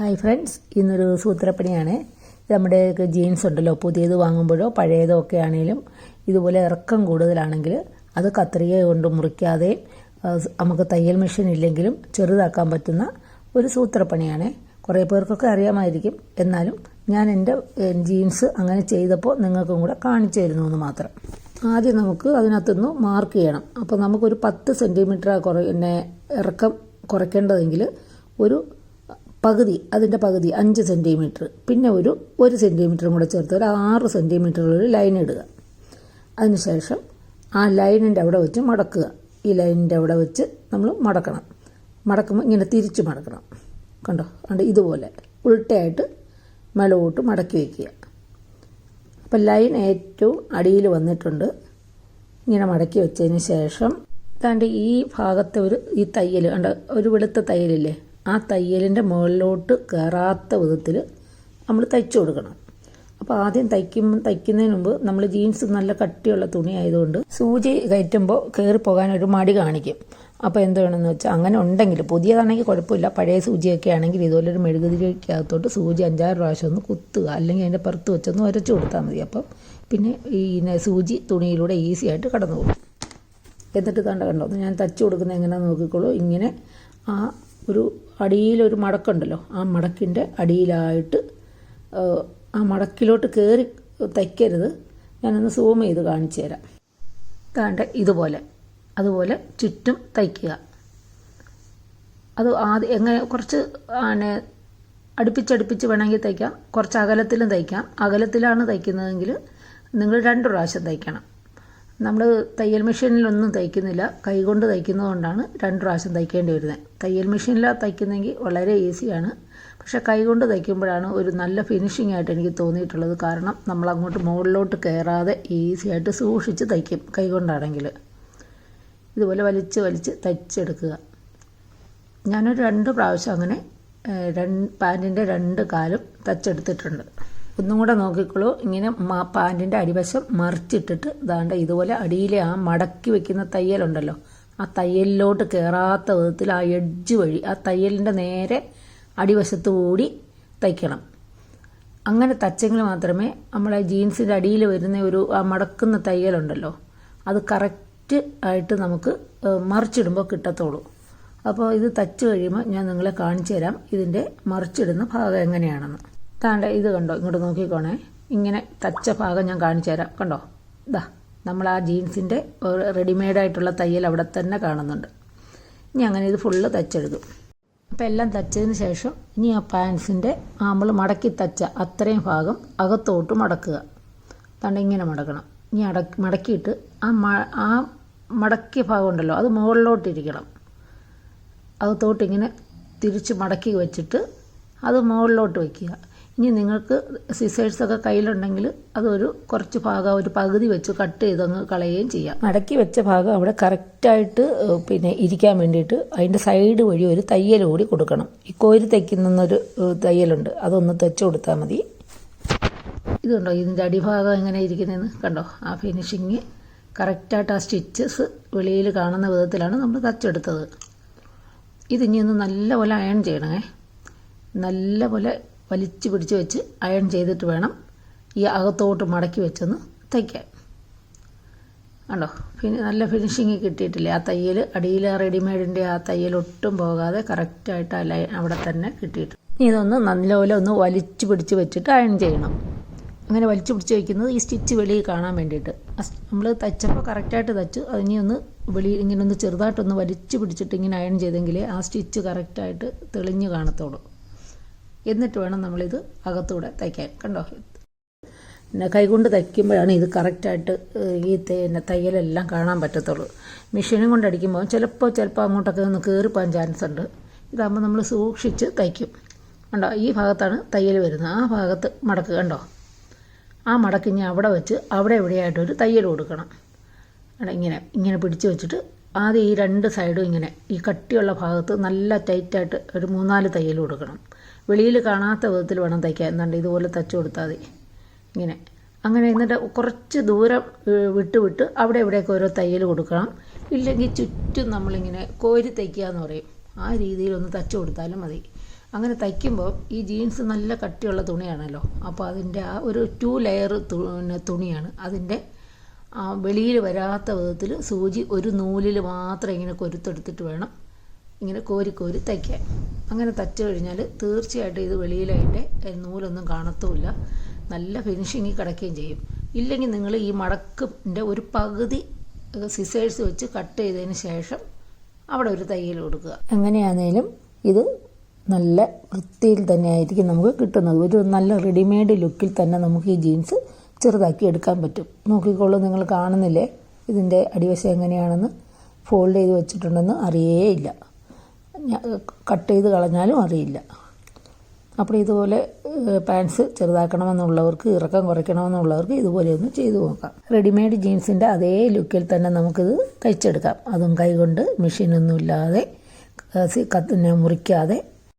Hi friends ഇന്നൊരു സൂത്രപ്പണിയാണ്. നമ്മുടെ jeans ഉണ്ടല്ലോ പുതിയത് വാങ്ങുമ്പോഴോ പഴയതോ ഒക്കെ ആണെങ്കിലും ഇതുപോലെ ഇറക്കം കൂടുതലാണെങ്കിൽ അത് കത്രിക കൊണ്ട് മുറിക്കാതെ നമുക്ക് തയ്യൽ മെഷീൻ ഇല്ലെങ്കിലും ചെറുതാക്കാൻ പറ്റുന്ന ഒരു സൂത്രപ്പണിയാണ്. കുറേ പേർക്കൊക്കെ അറിയാമായിരിക്കും. എന്നാലും ഞാൻ എന്റെ ജീൻസ് അങ്ങനെ ചെയ്തപ്പോൾ നിങ്ങൾക്കും കൂടെ കാണിച്ചു തരുന്നു എന്ന് മാത്രം. ആദ്യം നമുക്ക് അതിനകത്തുനിന്ന് മാർക്ക് ചെയ്യണം. അപ്പോൾ നമുക്കൊരു പത്ത് സെന്റിമീറ്റർ കുറ ഇറക്കം കുറയ്ക്കേണ്ടതെങ്കിൽ ഒരു പകുതി അതിന്റെ പകുതി അഞ്ച് സെന്റിമീറ്റർ പിന്നെ ഒരു ഒരു സെന്റിമീറ്ററും കൂടെ ചേർത്ത് ഒരു ആറ് ഒരു ലൈൻ ഇടുക. അതിനുശേഷം ആ ലൈനിന്റെ അവിടെ വെച്ച് മടക്കുക. ഈ ലൈനിന്റെ അവിടെ വെച്ച് നമ്മൾ മടക്കണം. മടക്കുമ്പോൾ ഇങ്ങനെ തിരിച്ച് മടക്കണം. കണ്ടോ? കണ്ട്? ഇതുപോലെ ഉൾട്ടയായിട്ട് മേലോട്ട് മടക്കി വയ്ക്കുക അപ്പം ലൈൻ ഏറ്റവും അടിയിൽ വന്നിട്ടുണ്ട്. ഇങ്ങനെ മടക്കി വെച്ചതിന് ശേഷം താണ്ട് ഈ ഭാഗത്തെ ഒരു ഈ തയ്യൽ കണ്ട? ഒരു വെളുത്ത തയ്യലില്ലേ? ആ തയ്യലിന്റെ മുകളിലോട്ട് കയറാത്ത വിധത്തിൽ നമ്മൾ തയ്ച്ചു കൊടുക്കണം. അപ്പോൾ ആദ്യം തയ്ക്കും തയ്ക്കുന്നതിന് മുമ്പ് നമ്മൾ ജീൻസ് നല്ല കട്ടിയുള്ള തുണി ആയതുകൊണ്ട് സൂചി കയറ്റുമ്പോൾ കയറി പോകാൻ ഒരു മടി കാണിക്കും. അപ്പോൾ എന്ത് വേണമെന്ന് വെച്ചാൽ അങ്ങനെ ഉണ്ടെങ്കിൽ പുതിയതാണെങ്കിൽ കുഴപ്പമില്ല. പഴയ സൂചിയൊക്കെ ആണെങ്കിൽ ഇതുപോലെ ഒരു മെഴുകുതിരിക്കകത്തോട്ട് സൂചി അഞ്ചാറ് പ്രാവശ്യം ഒന്ന് കുത്തുക. അല്ലെങ്കിൽ അതിന്റെ പുറത്ത് വെച്ചൊന്ന് ഉരച്ചു കൊടുത്താൽ മതി. അപ്പോൾ പിന്നെ ഈ സൂചി തുണിയിലൂടെ ഈസി ആയിട്ട് കടന്നു പോകും. എന്നിട്ട് കണ്ട കണ്ടോ? ഞാൻ തച്ചു കൊടുക്കുന്നത് എങ്ങനെയാണെന്ന് നോക്കിക്കോളൂ. ഇങ്ങനെ ആ ഒരു അടിയിലൊരു മടക്കുണ്ടല്ലോ ആ മടക്കിന്റെ അടിയിലായിട്ട് ആ, മടക്കിലോട്ട് കയറി തയ്ക്കരുത്. ഞാനൊന്ന് സൂം ചെയ്ത് കാണിച്ചു തരാം. താണ്ട ഇതുപോലെ. അതുപോലെ ചുറ്റും തയ്ക്കുക. അത് ആദ്യം എങ്ങനെ കുറച്ച് ആണ് അടുപ്പിച്ചടുപ്പിച്ച് വേണമെങ്കിൽ തയ്ക്കാം. കുറച്ച് അകലത്തിലും തയ്ക്കാം. അകലത്തിലാണ് തയ്ക്കുന്നതെങ്കിൽ നിങ്ങൾ രണ്ട് പ്രാവശ്യം തയ്ക്കണം. നമ്മൾ തയ്യൽ മെഷീനിലൊന്നും തയ്ക്കുന്നില്ല. കൈകൊണ്ട് തയ്ക്കുന്നതുകൊണ്ടാണ് രണ്ട് പ്രാവശ്യം തയ്ക്കേണ്ടി വരുന്നത് തയ്യൽ മെഷീനിൽ തയ്ക്കുന്നതെങ്കിൽ വളരെ ഈസിയാണ്. പക്ഷേ കൈകൊണ്ട് തയ്ക്കുമ്പോഴാണ് ഒരു നല്ല ഫിനിഷിംഗ് ആയിട്ട് എനിക്ക് തോന്നിയിട്ടുള്ളത്. കാരണം നമ്മൾ അങ്ങോട്ട് മുകളിലോട്ട് കയറാതെ ഈസി ആയിട്ട് സൂക്ഷിച്ച് തയ്ക്കും കൈകൊണ്ടാണെങ്കിൽ. ഇതുപോലെ വലിച്ച് വലിച്ച് തയ്ച്ചെടുക്കുക. ഞാനൊരു രണ്ട് പ്രാവശ്യം അങ്ങനെ രണ്ട് പാന്റിന്റെ രണ്ട് കാലും തച്ചെടുത്തിട്ടുണ്ട്. ഒന്നും കൂടെ നോക്കിക്കോളൂ. ഇങ്ങനെ പാന്റിന്റെ അടിവശം മറിച്ചിട്ടിട്ട് ഇതാണ്ട് ഇതുപോലെ അടിയിലെ ആ മടക്കി വെക്കുന്ന തയ്യലുണ്ടല്ലോ. ആ തയ്യലിലോട്ട് കയറാത്ത വിധത്തിൽ ആ എഡ്ജ് വഴി ആ തയ്യലിന്റെ നേരെ അടിവശത്ത് കൂടി തയ്ക്കണം. അങ്ങനെ തച്ചെങ്കിൽ മാത്രമേ നമ്മളെ ജീൻസിന്റെ അടിയിൽ വരുന്ന ഒരു ആ മടക്കുന്ന തയ്യലുണ്ടല്ലോ. അത് കറക്റ്റ് ആയിട്ട് നമുക്ക് മറിച്ചിടുമ്പോൾ കിട്ടത്തുള്ളൂ അപ്പോൾ ഇത് തച്ച് കഴിയുമ്പോൾ ഞാൻ നിങ്ങളെ കാണിച്ചു തരാം ഇതിന്റെ മറിച്ചിടുന്ന ഭാഗം എങ്ങനെയാണെന്ന്. താണ്ട ഇത് കണ്ടോ? ഇങ്ങോട്ട് നോക്കിക്കോണേ. ഇങ്ങനെ തച്ച ഭാഗം ഞാൻ കാണിച്ചു തരാം. കണ്ടോ? ഇതാ നമ്മൾ ആ ജീൻസിന്റെ റെഡിമെയ്ഡായിട്ടുള്ള തയ്യൽ അവിടെ തന്നെ കാണുന്നുണ്ട്. ഇനി അങ്ങനെ ഇത് ഫുള്ള് തച്ചെടുക്കും. അപ്പോൾ എല്ലാം തച്ചതിന് ശേഷം ഇനി ആ പാൻസിന്റെ നമ്മൾ മടക്കി തച്ച അത്രയും ഭാഗം അകത്തോട്ട് മടക്കുക. തണ്ട ഇങ്ങനെ മടക്കണം. ഇനി അടക്കി മടക്കിയിട്ട് ആ മ ആ മടക്കിയ ഭാഗം ഉണ്ടല്ലോ അത് മുകളിലോട്ടിരിക്കണം. അകത്തോട്ട് ഇങ്ങനെ തിരിച്ച് മടക്കി വെച്ചിട്ട് അത് മുകളിലോട്ട് വയ്ക്കുക ഇനി നിങ്ങൾക്ക് സിസേഴ്സൊക്കെ കയ്യിലുണ്ടെങ്കിൽ അതൊരു കുറച്ച് ഭാഗം ഒരു പകുതി വെച്ച് കട്ട് ചെയ്തങ്ങ് കളയുകയും ചെയ്യാം. മടക്കി വെച്ച ഭാഗം അവിടെ കറക്റ്റായിട്ട് പിന്നെ ഇരിക്കാൻ വേണ്ടിയിട്ട് അതിന്റെ സൈഡ് വഴി ഒരു തയ്യൽ കൂടി കൊടുക്കണം. ഈ കോരി തയ്ക്കുന്നൊരു തയ്യലുണ്ട്. അതൊന്ന് തെച്ച് കൊടുത്താൽ മതി. ഇതുണ്ടോ ഇതിന്റെ അടിഭാഗം എങ്ങനെ ഇരിക്കുന്നതെന്ന് കണ്ടോ? ആ ഫിനിഷിങ് കറക്റ്റായിട്ട് ആ സ്റ്റിച്ചസ് വെളിയിൽ കാണുന്ന വിധത്തിലാണ് നമ്മൾ തച്ചെടുത്തത്. ഇതിനി ഒന്ന് നല്ലപോലെ അയൺ ചെയ്യണേ നല്ലപോലെ വലിച്ചു പിടിച്ച് വെച്ച് അയൺ ചെയ്തിട്ട് വേണം ഈ അകത്തോട്ട് മടക്കി വെച്ചൊന്ന് തയ്ക്കാൻ. കണ്ടോ? പിന്നെ നല്ല ഫിനിഷിങ് കിട്ടിയിട്ടില്ലേ? ആ തയ്യൽ അടിയിൽ ആ റെഡിമെയ്ഡിന്റെ ആ തയ്യൽ ഒട്ടും പോകാതെ കറക്റ്റായിട്ട് ലൈൻ അവിടെ തന്നെ കിട്ടിയിട്ട് ഇതൊന്ന് നല്ലപോലെ ഒന്ന് വലിച്ചു പിടിച്ച് വെച്ചിട്ട് അയൺ ചെയ്യണം. അങ്ങനെ വലിച്ചു പിടിച്ച് വയ്ക്കുന്നത് ഈ സ്റ്റിച്ച് വെളിയിൽ കാണാൻ വേണ്ടിയിട്ട്. നമ്മൾ തച്ചപ്പോൾ കറക്റ്റായിട്ട് തച്ച് അതിനി ഒന്ന് വെളിയിൽ ഇങ്ങനെ ഒന്ന് ചെറുതായിട്ടൊന്ന് വലിച്ചു പിടിച്ചിട്ട് ഇങ്ങനെ അയൺ ചെയ്തെങ്കിൽ ആ സ്റ്റിച്ച് കറക്റ്റായിട്ട് തെളിഞ്ഞ് കാണത്തുള്ളൂ. എന്നിട്ട് വേണം നമ്മളിത് അകത്തൂടെ തയ്ക്കാൻ. കണ്ടോ? പിന്നെ കൈകൊണ്ട് തയ്ക്കുമ്പോഴാണ് ഇത് കറക്റ്റായിട്ട് ഈ പിന്നെ തയ്യലെല്ലാം കാണാൻ പറ്റത്തുള്ളൂ. മെഷീനും കൊണ്ട് അടിക്കുമ്പോൾ ചിലപ്പോൾ ചിലപ്പോൾ അങ്ങോട്ടൊക്കെ ഒന്ന് കയറിപ്പോകാൻ ചാൻസ് ഉണ്ട്. ഇതാകുമ്പോൾ നമ്മൾ സൂക്ഷിച്ച് തയ്ക്കും. കണ്ടോ? ഈ ഭാഗത്താണ് തയ്യൽ വരുന്നത്. ആ ഭാഗത്ത് മടക്ക് കണ്ടോ? ആ മടക്ക് ഇനി അവിടെ വെച്ച് അവിടെ എവിടെയായിട്ടൊരു തയ്യൽ കൊടുക്കണം. ഇങ്ങനെ ഇങ്ങനെ പിടിച്ച് വെച്ചിട്ട് ആദ്യം ഈ രണ്ട് സൈഡും ഇങ്ങനെ ഈ കട്ടിയുള്ള ഭാഗത്ത് നല്ല ടൈറ്റായിട്ട് ഒരു മൂന്നാൽ തയ്യൽ കൊടുക്കണം. വെളിയിൽ കാണാത്ത വിധത്തിൽ വേണം തയ്ക്കാൻ. എന്നുണ്ട് ഇതുപോലെ തച്ചു കൊടുത്താൽ മതി. ഇങ്ങനെ. അങ്ങനെ എന്നിട്ട് കുറച്ച് ദൂരം വിട്ട് വിട്ട് അവിടെ ഇവിടെയൊക്കെ ഓരോ തയ്യൽ കൊടുക്കണം. ഇല്ലെങ്കിൽ ചുറ്റും നമ്മളിങ്ങനെ കോരി തയ്ക്കുക എന്ന് പറയും. ആ രീതിയിലൊന്ന് തച്ചു കൊടുത്താലും മതി. അങ്ങനെ തയ്ക്കുമ്പോൾ ഈ ജീൻസ് നല്ല കട്ടിയുള്ള തുണിയാണല്ലോ. അപ്പോൾ അതിന്റെ ആ ഒരു ടു ലെയർ തുണിയാണ്. അതിന്റെ വെളിയിൽ വരാത്ത വിധത്തിൽ സൂചി ഒരു നൂലിൽ മാത്രം ഇങ്ങനെ കൊരുത്തെടുത്തിട്ട് വേണം. ഇങ്ങനെ കോരി കോരി തയ്ക്കാൻ. അങ്ങനെ തച്ച് കഴിഞ്ഞാൽ തീർച്ചയായിട്ടും ഇത് വെളിയിലായിട്ട് നൂലൊന്നും കാണത്തുമില്ല. നല്ല ഫിനിഷിങ്ങിൽ കിടക്കുകയും ചെയ്യും. ഇല്ലെങ്കിൽ നിങ്ങൾ ഈ മടക്കിന്റെ ഒരു പകുതി സിസേഴ്സ് വെച്ച് കട്ട് ചെയ്തതിന് ശേഷം അവിടെ ഒരു തയ്യൽ കൊടുക്കുക. എങ്ങനെയാണേലും ഇത് നല്ല വൃത്തിയിൽ തന്നെ ആയിരിക്കും നമുക്ക് കിട്ടുന്നത്. ഒരു നല്ല റെഡിമെയ്ഡ് ലുക്കിൽ തന്നെ നമുക്ക് ഈ ജീൻസ് ചെറുതാക്കി എടുക്കാൻ പറ്റും. നോക്കിക്കോളൂ നിങ്ങൾ കാണുന്നില്ലേ? ഇതിന്റെ അടിവശം എങ്ങനെയാണെന്ന് ഫോൾഡ് ചെയ്ത് വെച്ചിട്ടുണ്ടെന്ന് അറിയേയില്ല. കട്ട് ചെയ്ത് കളഞ്ഞാലും അറിയില്ല. അപ്പോൾ ഇതുപോലെ പാൻസ് ചെറുതാക്കണമെന്നുള്ളവർക്ക് ഇറക്കം കുറയ്ക്കണമെന്നുള്ളവർക്ക് ഇതുപോലെ ഒന്ന് ചെയ്തു നോക്കാം. റെഡിമെയ്ഡ് ജീൻസിന്റെ അതേ ലുക്കിൽ തന്നെ നമുക്കിത് തയ്ച്ചെടുക്കാം. അതും കൈകൊണ്ട് മെഷീനൊന്നും ഇല്ലാതെ മുറിക്കാതെ